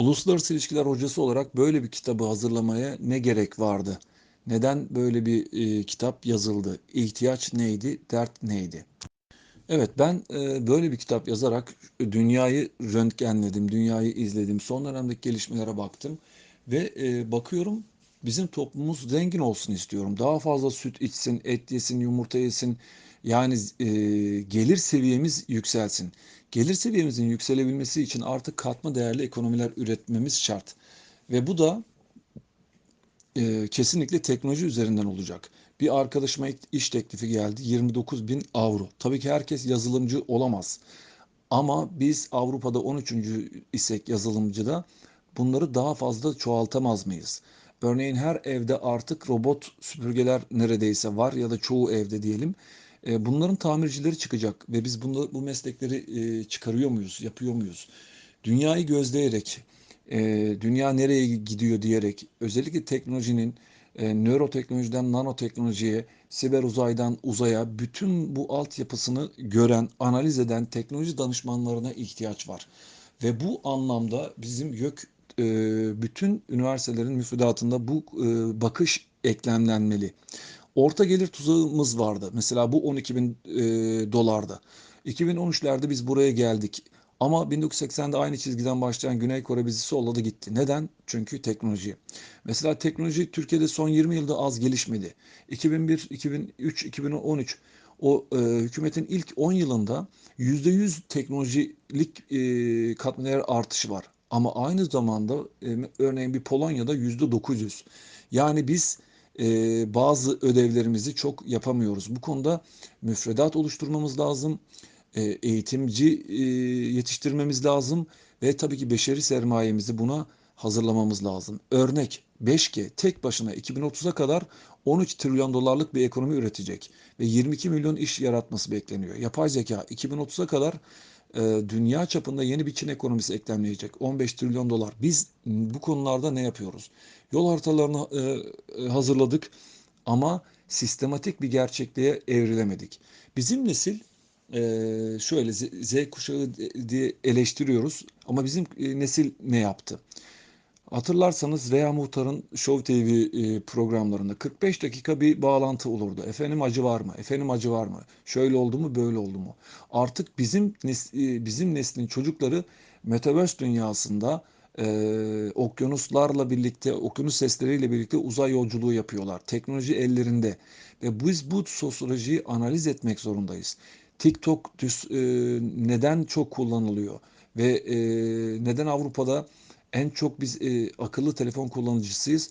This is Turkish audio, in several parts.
Uluslararası ilişkiler hocası olarak böyle bir kitabı hazırlamaya ne gerek vardı? Neden böyle bir e, kitap yazıldı? İhtiyaç neydi? Dert neydi? Evet ben e, böyle bir kitap yazarak dünyayı röntgenledim, dünyayı izledim, son dönemdeki gelişmelere baktım ve e, bakıyorum bizim toplumumuz zengin olsun istiyorum. Daha fazla süt içsin, et yesin, yumurta yesin. Yani e, gelir seviyemiz yükselsin. Gelir seviyemizin yükselebilmesi için artık katma değerli ekonomiler üretmemiz şart. Ve bu da e, kesinlikle teknoloji üzerinden olacak. Bir arkadaşıma iş teklifi geldi 29 bin avro. Tabii ki herkes yazılımcı olamaz. Ama biz Avrupa'da 13. isek yazılımcıda bunları daha fazla çoğaltamaz mıyız? Örneğin her evde artık robot süpürgeler neredeyse var ya da çoğu evde diyelim. E, bunların tamircileri çıkacak ve biz bunu, bu meslekleri e, çıkarıyor muyuz, yapıyor muyuz? Dünyayı gözleyerek, e, dünya nereye gidiyor diyerek, özellikle teknolojinin nöroteknolojiden nanoteknolojiye, siber uzaydan uzaya bütün bu altyapısını gören, analiz eden teknoloji danışmanlarına ihtiyaç var. Ve bu anlamda bizim YÖK bütün üniversitelerin müfredatında bu bakış eklemlenmeli. Orta gelir tuzağımız vardı. Mesela bu 12 bin e, dolarda. 2013'lerde biz buraya geldik. Ama 1980'de aynı çizgiden başlayan Güney Kore bizi solladı gitti. Neden? Çünkü teknoloji. Mesela teknoloji Türkiye'de son 20 yılda az gelişmedi. 2001, 2003, 2013 o e, hükümetin ilk 10 yılında %100 teknolojilik e, katma değer artışı var. Ama aynı zamanda e, örneğin bir Polonya'da %900. Yani biz e, bazı ödevlerimizi çok yapamıyoruz. Bu konuda müfredat oluşturmamız lazım. E, eğitimci e, yetiştirmemiz lazım ve tabii ki beşeri sermayemizi buna hazırlamamız lazım. Örnek 5G tek başına 2030'a kadar 13 trilyon dolarlık bir ekonomi üretecek ve 22 milyon iş yaratması bekleniyor. Yapay zeka 2030'a kadar e, dünya çapında yeni bir Çin ekonomisi eklemleyecek. 15 trilyon dolar. Biz bu konularda ne yapıyoruz? Yol haritalarını e, hazırladık ama sistematik bir gerçekliğe evrilemedik. Bizim nesil e, şöyle Z, kuşağı diye eleştiriyoruz ama bizim nesil ne yaptı? Hatırlarsanız Veya Muhtar'ın Show TV programlarında 45 dakika bir bağlantı olurdu. Efendim acı var mı? Efendim acı var mı? Şöyle oldu mu, böyle oldu mu? Artık bizim bizim neslin çocukları metaverse dünyasında e, okyanuslarla birlikte, okyanus sesleriyle birlikte uzay yolculuğu yapıyorlar. Teknoloji ellerinde ve biz bu sosyolojiyi analiz etmek zorundayız. TikTok e, neden çok kullanılıyor ve e, neden Avrupa'da en çok biz e, akıllı telefon kullanıcısıyız.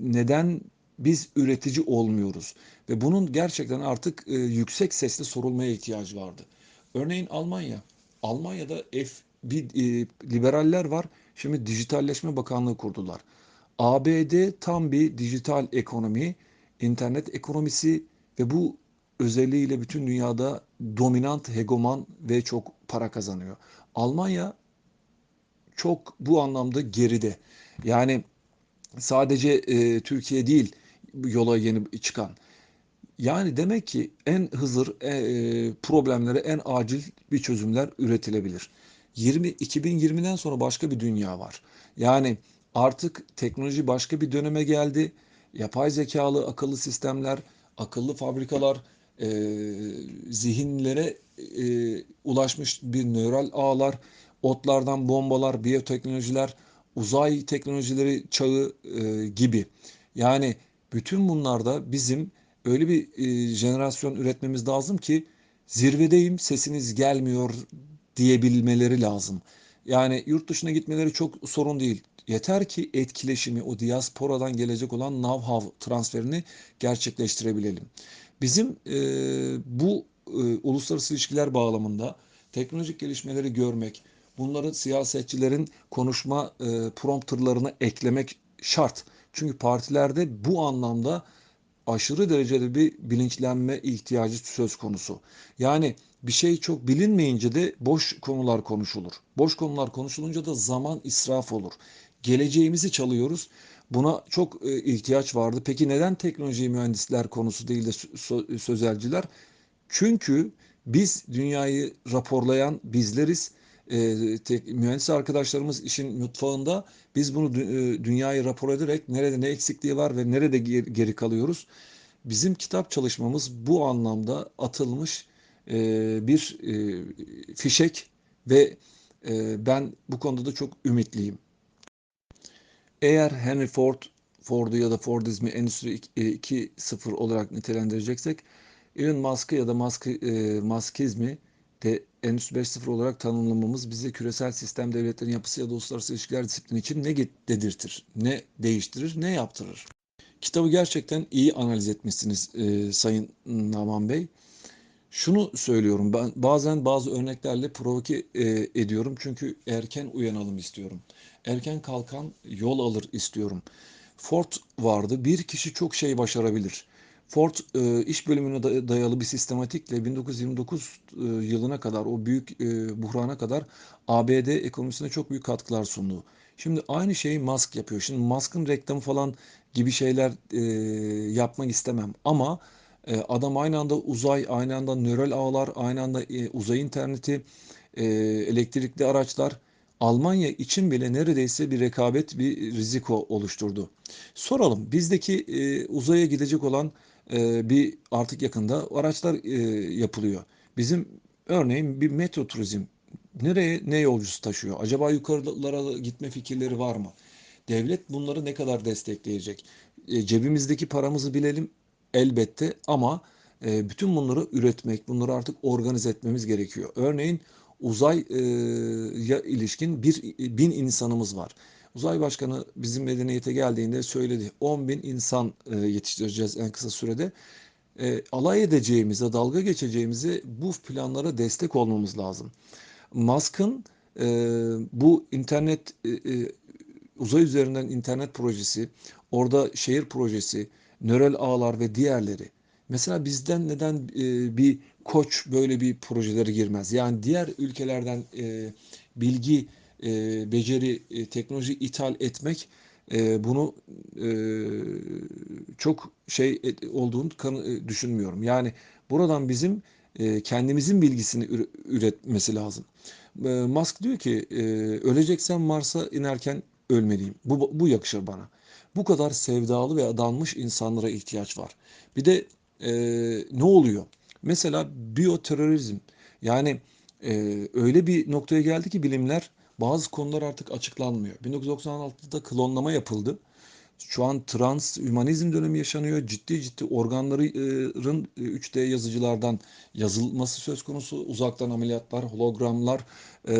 Neden biz üretici olmuyoruz? Ve bunun gerçekten artık e, yüksek sesle sorulmaya ihtiyacı vardı. Örneğin Almanya. Almanya'da F bir e, liberaller var. Şimdi Dijitalleşme Bakanlığı kurdular. ABD tam bir dijital ekonomi, internet ekonomisi ve bu özelliğiyle bütün dünyada dominant, hegeman ve çok para kazanıyor. Almanya çok bu anlamda geride. Yani sadece e, Türkiye değil yola yeni çıkan. Yani demek ki en hızır e, problemlere en acil bir çözümler üretilebilir. 20 2020'den sonra başka bir dünya var. Yani artık teknoloji başka bir döneme geldi. Yapay zekalı akıllı sistemler, akıllı fabrikalar, e, zihinlere e, ulaşmış bir nöral ağlar, otlardan bombalar, biyoteknolojiler, uzay teknolojileri çağı e, gibi. Yani bütün bunlarda bizim öyle bir e, jenerasyon üretmemiz lazım ki zirvedeyim sesiniz gelmiyor diyebilmeleri lazım. Yani yurt dışına gitmeleri çok sorun değil. Yeter ki etkileşimi, o diasporadan gelecek olan know-how transferini gerçekleştirebilelim. Bizim e, bu e, uluslararası ilişkiler bağlamında teknolojik gelişmeleri görmek, bunları siyasetçilerin konuşma e, prompterlarına eklemek şart. Çünkü partilerde bu anlamda aşırı derecede bir bilinçlenme ihtiyacı söz konusu. Yani bir şey çok bilinmeyince de boş konular konuşulur. Boş konular konuşulunca da zaman israf olur. Geleceğimizi çalıyoruz. Buna çok e, ihtiyaç vardı. Peki neden teknoloji mühendisler konusu değil de sözelciler? Çünkü biz dünyayı raporlayan bizleriz e, tek, mühendis arkadaşlarımız işin mutfağında biz bunu e, dünyaya rapor ederek nerede ne eksikliği var ve nerede geri kalıyoruz. Bizim kitap çalışmamız bu anlamda atılmış e, bir e, fişek ve e, ben bu konuda da çok ümitliyim. Eğer Henry Ford, Ford'u ya da Fordizmi Endüstri 2.0 olarak nitelendireceksek Elon Musk'ı ya da Musk, e, Muskizmi de Endüstri 5.0 olarak tanımlamamız bize küresel sistem devletlerin yapısı ya da uluslararası ilişkiler disiplini için ne dedirtir, ne değiştirir, ne yaptırır? Kitabı gerçekten iyi analiz etmişsiniz e, Sayın Naman Bey. Şunu söylüyorum ben bazen bazı örneklerle provoke e, ediyorum çünkü erken uyanalım istiyorum. Erken kalkan yol alır istiyorum. Ford vardı. Bir kişi çok şey başarabilir. Ford e, iş bölümüne dayalı bir sistematikle 1929 e, yılına kadar o büyük e, buhrana kadar ABD ekonomisine çok büyük katkılar sundu. Şimdi aynı şeyi Musk yapıyor. Şimdi Musk'ın reklamı falan gibi şeyler e, yapmak istemem ama adam aynı anda uzay, aynı anda nöral ağlar, aynı anda e, uzay interneti, elektrikli araçlar Almanya için bile neredeyse bir rekabet, bir riziko oluşturdu. Soralım, bizdeki uzaya gidecek olan bir artık yakında araçlar yapılıyor. Bizim örneğin bir metro turizm nereye ne yolcusu taşıyor? Acaba yukarılara gitme fikirleri var mı? Devlet bunları ne kadar destekleyecek? E, cebimizdeki paramızı bilelim elbette ama e, bütün bunları üretmek, bunları artık organize etmemiz gerekiyor. Örneğin uzaya ilişkin bir bin insanımız var. Uzay Başkanı bizim medeniyete geldiğinde söyledi 10 bin insan e, yetiştireceğiz en kısa sürede. E, alay edeceğimize, dalga geçeceğimize bu planlara destek olmamız lazım. Musk'ın e, bu internet e, e, uzay üzerinden internet projesi, orada şehir projesi, nöral ağlar ve diğerleri. Mesela bizden neden e, bir koç böyle bir projelere girmez? Yani diğer ülkelerden e, bilgi, e, beceri, e, teknoloji ithal etmek e, bunu e, çok şey et, olduğunu kan, e, düşünmüyorum. Yani buradan bizim e, kendimizin bilgisini üretmesi lazım. E, Musk diyor ki e, öleceksem Mars'a inerken ölmeliyim. Bu, bu yakışır bana. Bu kadar sevdalı ve adanmış insanlara ihtiyaç var. Bir de e, ne oluyor? Mesela biyoterörizm. Yani e, öyle bir noktaya geldi ki bilimler bazı konular artık açıklanmıyor. 1996'da klonlama yapıldı. Şu an trans hümanizm dönemi yaşanıyor. Ciddi ciddi organların 3D yazıcılardan yazılması söz konusu. Uzaktan ameliyatlar, hologramlar, e,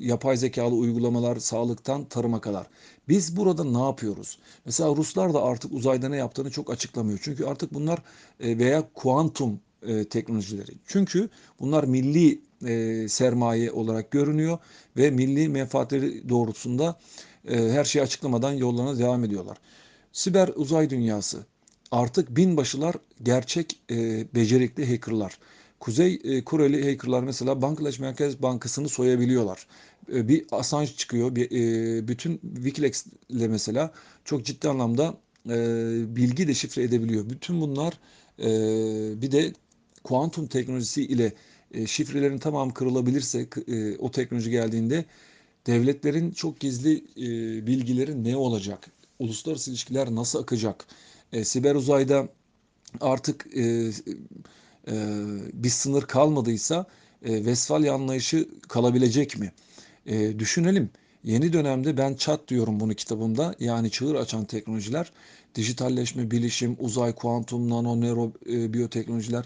yapay zekalı uygulamalar sağlıktan tarıma kadar. Biz burada ne yapıyoruz? Mesela Ruslar da artık uzayda ne yaptığını çok açıklamıyor. Çünkü artık bunlar e, veya kuantum e, teknolojileri. Çünkü bunlar milli e, sermaye olarak görünüyor ve milli menfaatleri doğrultusunda e, her şeyi açıklamadan yollarına devam ediyorlar. Siber uzay dünyası artık binbaşılar gerçek e, becerikli hackerlar. Kuzey e, Koreli hackerlar mesela Bangladeş Merkez Bankası'nı soyabiliyorlar. E, bir Assange çıkıyor. Bir, e, bütün Wikileaks ile mesela çok ciddi anlamda e, bilgi de şifre edebiliyor. Bütün bunlar e, bir de kuantum teknolojisi ile e, şifrelerin tamamı kırılabilirse e, o teknoloji geldiğinde devletlerin çok gizli e, bilgileri ne olacak? Uluslararası ilişkiler nasıl akacak? E, siber uzayda artık e, e, bir sınır kalmadıysa e, Westfalia anlayışı kalabilecek mi? E, düşünelim. Yeni dönemde ben çat diyorum bunu kitabımda. Yani çığır açan teknolojiler, dijitalleşme, bilişim, uzay, kuantum, nano, nero, e, biyoteknolojiler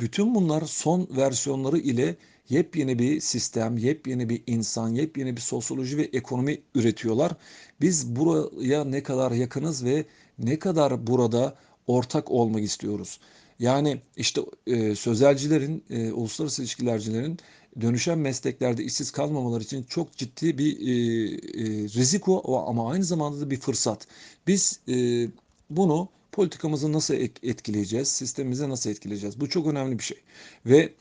bütün bunlar son versiyonları ile yepyeni bir sistem, yepyeni bir insan, yepyeni bir sosyoloji ve ekonomi üretiyorlar. Biz buraya ne kadar yakınız ve ne kadar burada ortak olmak istiyoruz. Yani işte e, sözelcilerin, e, uluslararası ilişkilercilerin dönüşen mesleklerde işsiz kalmamaları için çok ciddi bir e, e, riziko ama aynı zamanda da bir fırsat. Biz e, bunu politikamızı nasıl etkileyeceğiz, sistemimizi nasıl etkileyeceğiz? Bu çok önemli bir şey. Ve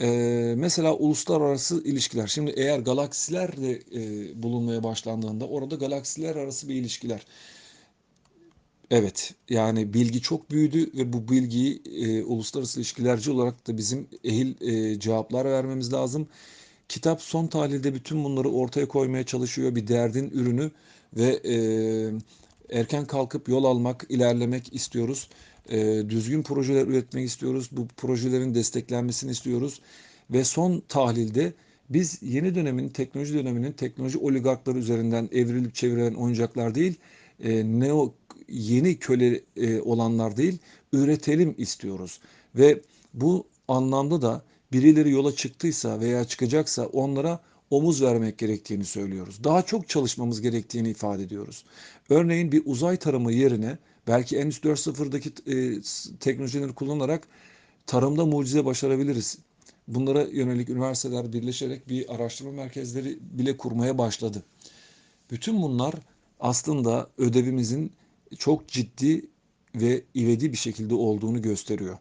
e, mesela uluslararası ilişkiler. Şimdi eğer galaksilerle e, bulunmaya başlandığında orada galaksiler arası bir ilişkiler. Evet, yani bilgi çok büyüdü ve bu bilgiyi e, uluslararası ilişkilerci olarak da bizim ehil e, cevaplar vermemiz lazım. kitap son tahlilde bütün bunları ortaya koymaya çalışıyor. Bir derdin ürünü ve e, erken kalkıp yol almak, ilerlemek istiyoruz. E, düzgün projeler üretmek istiyoruz. Bu projelerin desteklenmesini istiyoruz. Ve son tahlilde biz yeni dönemin, teknoloji döneminin teknoloji oligarkları üzerinden evrilip çevrilen oyuncaklar değil, e, neo yeni köle e, olanlar değil, üretelim istiyoruz. Ve bu anlamda da birileri yola çıktıysa veya çıkacaksa onlara omuz vermek gerektiğini söylüyoruz. Daha çok çalışmamız gerektiğini ifade ediyoruz. Örneğin bir uzay tarımı yerine belki Endüstri 4.0'daki e, teknolojileri kullanarak tarımda mucize başarabiliriz. Bunlara yönelik üniversiteler birleşerek bir araştırma merkezleri bile kurmaya başladı. Bütün bunlar aslında ödevimizin çok ciddi ve ivedi bir şekilde olduğunu gösteriyor.